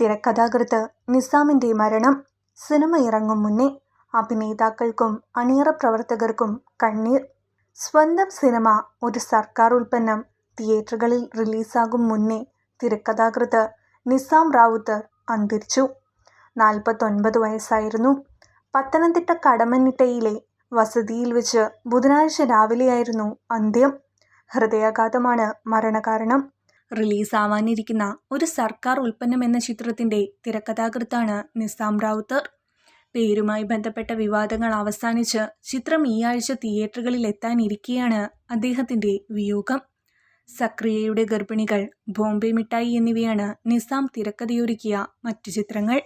തിരക്കഥാകൃത്ത് നിസാമിന്റെ മരണം സിനിമ ഇറങ്ങും മുന്നേ അഭിനേതാക്കൾക്കും അണിയറ പ്രവർത്തകർക്കും കണ്ണീർ. സ്വന്തം സിനിമ ഒരു സർക്കാർ ഉൽപ്പന്നം തിയേറ്ററുകളിൽ റിലീസാകും മുന്നേ തിരക്കഥാകൃത്ത് നിസാം റാവുത്തർ അന്തരിച്ചു. നാൽപ്പത്തൊൻപത് വയസ്സായിരുന്നു. പത്തനംതിട്ട കടമനിട്ടയിലെ വസതിയിൽ വെച്ച് ബുധനാഴ്ച രാവിലെയായിരുന്നു അന്ത്യം. ഹൃദയാഘാതമാണ് മരണകാരണം. റിലീസാവാനിരിക്കുന്ന ഒരു സർക്കാർ ഉൽപ്പന്നം എന്ന ചിത്രത്തിന്റെ തിരക്കഥാകൃത്താണ് നിസാം റാവുത്തർ. പേരുമായി ബന്ധപ്പെട്ട വിവാദങ്ങൾ അവസാനിച്ച് ചിത്രം ഈ ആഴ്ച തിയേറ്ററുകളിൽ എത്താനിരിക്കെയാണ് അദ്ദേഹത്തിന്റെ വിയോഗം. സക്രിയയുടെ ഗർഭിണികൾ ബോംബെ മിഠായി എന്നിവയാണ് നിസാം തിരക്കഥയൊരുക്കിയ മറ്റു ചിത്രങ്ങൾ.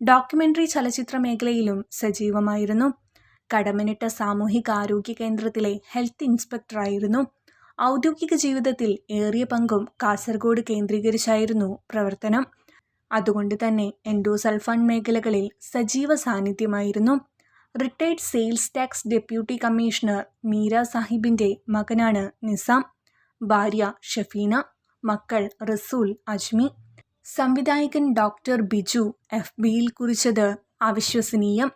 ഡോക്യുമെന്ററി ചലച്ചിത്ര മേഖലയിലും സജീവമായിരുന്നു. കടമനിട്ട സാമൂഹിക ആരോഗ്യ കേന്ദ്രത്തിലെ ഹെൽത്ത് ഇൻസ്പെക്ടറായിരുന്നു. ഔദ്യോഗിക ജീവിതത്തിൽ ഏറിയ പങ്കും കാസർഗോഡ് കേന്ദ്രീകരിച്ചായിരുന്നു പ്രവർത്തനം. അതുകൊണ്ട് തന്നെ എൻഡോസൾഫാൻ മേഖലകളിൽ സജീവ സാന്നിധ്യമായിരുന്നു. Retired sales tax deputy commissioner Meera സാഹിബിന്റെ മകനാണ് നിസാം. ഭാര്യ ഷഫീന മക്കൾ റസൂൽ അജ്മി. സംവിധായകൻ ഡോക്ടർ ബിജു എഫ് ബിയിൽ കുറിച്ചത് അവിശ്വസനീയം.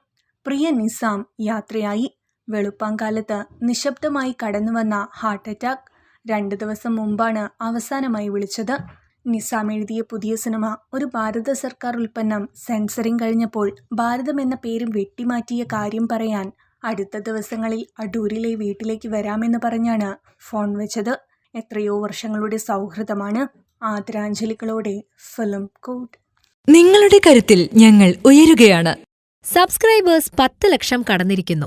പ്രിയ നിസാം യാത്രയായി. വെളുപ്പാങ്കാലത്ത് നിശബ്ദമായി കടന്നുവന്ന ഹാർട്ട് അറ്റാക്ക്. രണ്ട് ദിവസം മുമ്പാണ് അവസാനമായി വിളിച്ചത്. നിസാം എഴുതിയ പുതിയ സിനിമ ഒരു ഭാരത സർക്കാർ ഉൽപ്പന്നം സെൻസറിങ് കഴിഞ്ഞപ്പോൾ ഭാരതം എന്ന പേരും വെട്ടിമാറ്റിയ കാര്യം പറയാൻ അടുത്ത ദിവസങ്ങളിൽ അടൂരിലെ വീട്ടിലേക്ക് വരാമെന്ന് പറഞ്ഞാണ് ഫോൺ വെച്ചത്. എത്രയോ വർഷങ്ങളുടെ സൗഹൃദമാണ് ആദരാഞ്ജലികളോടെ ഫിലിം കോഡ്. നിങ്ങളുടെ കരുത്തിൽ ഞങ്ങൾ ഉയരുകയാണ്. സബ്സ്ക്രൈബേഴ്സ് പത്ത് ലക്ഷം കടന്നിരിക്കുന്നു.